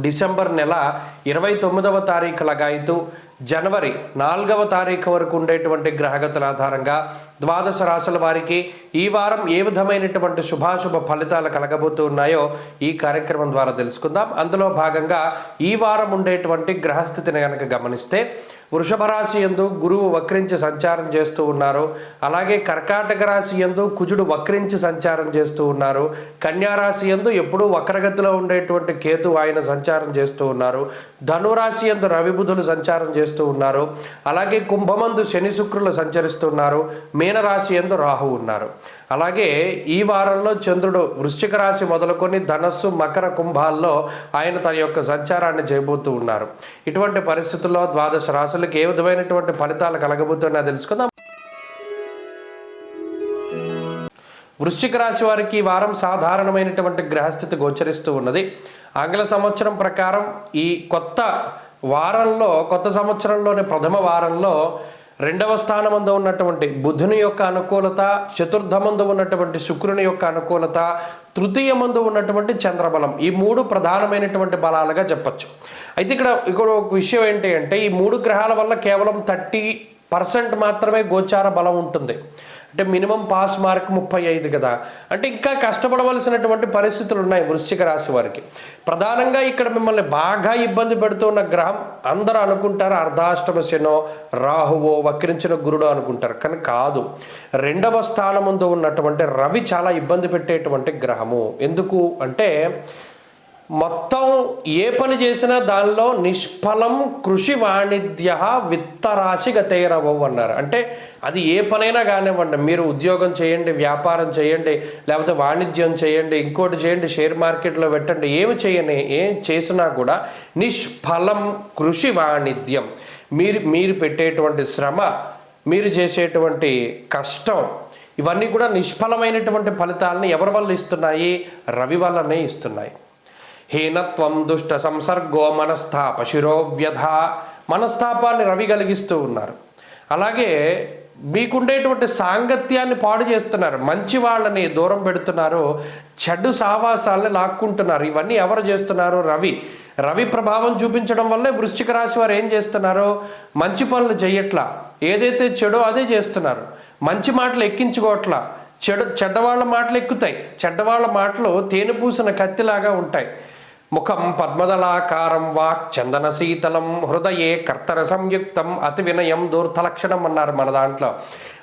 December నెల ఇరవై తొమ్మిదవ తారీఖు లగాయితూ జనవరి నాలుగవ తారీఖు వరకు ఉండేటువంటి గ్రహగతుల ఆధారంగా ద్వాదశ రాశుల వారికి ఈ వారం ఏ విధమైనటువంటి శుభాశుభ ఫలితాలు కలగబోతూ ఉన్నాయో ఈ కార్యక్రమం ద్వారా తెలుసుకుందాం. అందులో భాగంగా ఈ వారం ఉండేటువంటి గ్రహస్థితిని కనుక గమనిస్తే వృషభ రాశి ఎందు గురువు వక్రించి సంచారం చేస్తూ ఉన్నారు. అలాగే కర్కాటక రాశి ఎందు కుజుడు వక్రించి సంచారం చేస్తూ ఉన్నారు. కన్యారాశి ఎందు ఎప్పుడూ వక్రగతిలో ఉండేటువంటి కేతు ఆయన సంచారం చేస్తూ ఉన్నారు. ధనురాశి ఎందు రవిబుధులు సంచారం చేస్తూ ఉన్నారు. అలాగే కుంభమందు శని శుక్రులు సంచరిస్తున్నారు. మీనరాశి ఎందు రాహు ఉన్నారు. అలాగే ఈ వారంలో చంద్రుడు వృశ్చిక రాశి మొదలుకొని ధనస్సు మకర కుంభాల్లో ఆయన తన యొక్క సంచారాన్ని చేయబోతూ ఉన్నారు. ఇటువంటి పరిస్థితుల్లో ద్వాదశ రాశులకు ఏ విధమైనటువంటి ఫలితాలు కలగబోతున్నా తెలుసుకుందాం. వృశ్చిక రాశి వారికి ఈ వారం సాధారణమైనటువంటి గ్రహస్థితి గోచరిస్తూ ఉన్నది. ఆంగ్ల సంవత్సరం ప్రకారం ఈ కొత్త వారంలో కొత్త సంవత్సరంలోని ప్రథమ వారంలో రెండవ స్థానమందు ఉన్నటువంటి బుధుని యొక్క అనుకూలత చతుర్థమందు ఉన్నటువంటి శుక్రుని యొక్క అనుకూలత తృతీయమందు ఉన్నటువంటి చంద్రబలం. ఈ మూడు ప్రధానమైనటువంటి బలాలుగా చెప్పచ్చు. అయితే ఇక్కడ ఇక్కడ ఒక విషయం ఏంటి అంటే ఈ మూడు గ్రహాల వల్ల కేవలం థర్టీ పర్సెంట్ మాత్రమే గోచార బలం ఉంటుంది. అంటే మినిమం పాస్ మార్క్ ముప్పై ఐదు కదా. అంటే ఇంకా కష్టపడవలసినటువంటి పరిస్థితులు ఉన్నాయి వృశ్చిక రాశి వారికి. ప్రధానంగా ఇక్కడ మిమ్మల్ని బాగా ఇబ్బంది పెడుతున్న గ్రహం అందరూ అనుకుంటారు అర్ధాష్టమ శనో రాహువో వక్రించిన గురుడు అనుకుంటారు. కానీ కాదు. రెండవ స్థానముందు ఉన్నటువంటి రవి చాలా ఇబ్బంది పెట్టేటువంటి గ్రహము. ఎందుకు? అంటే మొత్తం ఏ పని చేసినా దానిలో నిష్ఫలం కృషి వాణిజ్య విత్తరాశి గతైరవవు అన్నారు. అంటే అది ఏ పనైనా కానివ్వండి మీరు ఉద్యోగం చేయండి వ్యాపారం చేయండి లేకపోతే వాణిజ్యం చేయండి ఇంకోటి చేయండి షేర్ మార్కెట్లో పెట్టండి ఏమి చేయని ఏం చేసినా కూడా నిష్ఫలం కృషి వాణిజ్యం. మీరు మీరు పెట్టేటువంటి శ్రమ మీరు చేసేటువంటి కష్టం ఇవన్నీ కూడా నిష్ఫలమైనటువంటి ఫలితాలను ఎవరి వల్ల ఇస్తున్నాయి? రవి వల్లనే ఇస్తున్నాయి. హీనత్వం దుష్ట సంసర్గో మనస్థాప శిరోవ్యధ. మనస్తాపాన్ని రవి కలిగిస్తూ ఉన్నారు. అలాగే మీకుండేటువంటి సాంగత్యాన్ని పాడు చేస్తున్నారు. మంచి వాళ్ళని దూరం పెడుతున్నారు. చెడు సావాసాలని లాక్కుంటున్నారు. ఇవన్నీ ఎవరు చేస్తున్నారు? రవి. రవి ప్రభావం చూపించడం వల్లే వృశ్చిక రాశి వారు ఏం చేస్తున్నారు? మంచి పనులు చేయట్లా ఏదైతే చెడో అదే చేస్తున్నారు. మంచి మాటలు ఎక్కించుకోవట్లా. చెడు చెడ్డవాళ్ళ మాటలు ఎక్కుతాయి. చెడ్డవాళ్ళ మాటలు తేనె పూసిన కత్తిలాగా ఉంటాయి. ముఖం పద్మదళాకారం వాక్ చందన శీతలం హృదయే కర్తర సంయుక్తం అతి వినయం దూర్థలక్షణం అన్నారు మన దాంట్లో.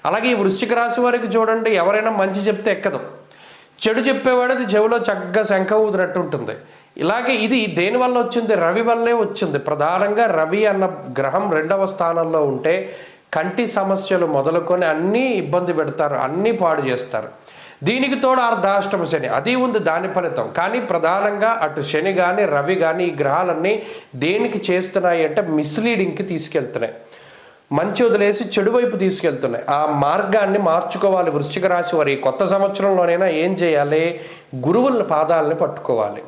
అలాగే ఈ వృశ్చిక రాశి వారికి చూడండి ఎవరైనా మంచి చెప్తే ఎక్కదు. చెడు చెప్పేవాడు అది చెవిలో చక్కగా శంఖ ఊదినట్టు ఉంటుంది. ఇలాగే ఇది దేని వల్ల వచ్చింది? రవి వల్లే వచ్చింది. ప్రధానంగా రవి అన్న గ్రహం రెండవ స్థానంలో ఉంటే కంటి సమస్యలు మొదలుకొని అన్నీ ఇబ్బంది పెడతారు అన్నీ పాడు చేస్తారు. దీనికి తోడు అర్ధాష్టమ శని. అది ఉంది దాని ఫలితం. కానీ ప్రధానంగా అటు శని కానీ రవి కానీ ఈ గ్రహాలన్నీ దేనికి చేస్తున్నాయి అంటే మిస్లీడింగ్కి తీసుకెళ్తున్నాయి. మంచి వదిలేసి చెడు వైపు తీసుకెళ్తున్నాయి. ఆ మార్గాన్ని మార్చుకోవాలి వృశ్చిక రాశి వారి. కొత్త సంవత్సరంలోనైనా ఏం చేయాలి? గురువుల పాదాలని పట్టుకోవాలి.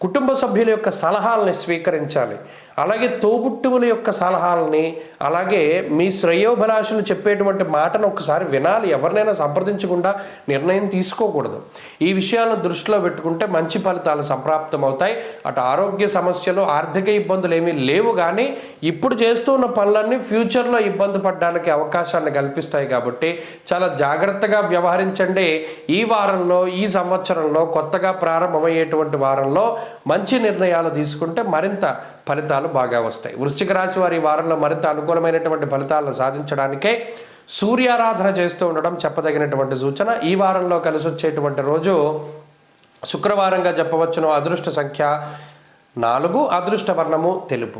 కుటుంబ సభ్యుల యొక్క సలహాలని స్వీకరించాలి. అలాగే తోబుట్టువుల యొక్క సలహాలని అలాగే మీ శ్రేయోభిలాషులు చెప్పేటువంటి మాటను ఒకసారి వినాలి. ఎవరినైనా సంప్రదించకుండా నిర్ణయం తీసుకోకూడదు. ఈ విషయాలను దృష్టిలో పెట్టుకుంటే మంచి ఫలితాలు సంప్రాప్తమవుతాయి. అటు ఆరోగ్య సమస్యలు ఆర్థిక ఇబ్బందులు ఏమీ లేవు కానీ ఇప్పుడు చేస్తున్న పనులన్నీ ఫ్యూచర్లో ఇబ్బంది పడడానికి అవకాశాన్ని కల్పిస్తాయి కాబట్టి చాలా జాగ్రత్తగా వ్యవహరించండి. ఈ వారంలో ఈ సంవత్సరంలో కొత్తగా ప్రారంభమయ్యేటువంటి వారంలో మంచి నిర్ణయాలు తీసుకుంటే మరింత ఫలితాలు బాగా వస్తాయి. వృశ్చిక రాశి వారి వారంలో మరింత అనుకూలమైనటువంటి ఫలితాలను సాధించడానికే సూర్యారాధన చేస్తూ ఉండడం చెప్పదగినటువంటి సూచన. ఈ వారంలో కలిసి వచ్చేటువంటి రోజు శుక్రవారంగా చెప్పవచ్చును అదృష్ట సంఖ్య నాలుగు. అదృష్ట వర్ణము తెలుపు.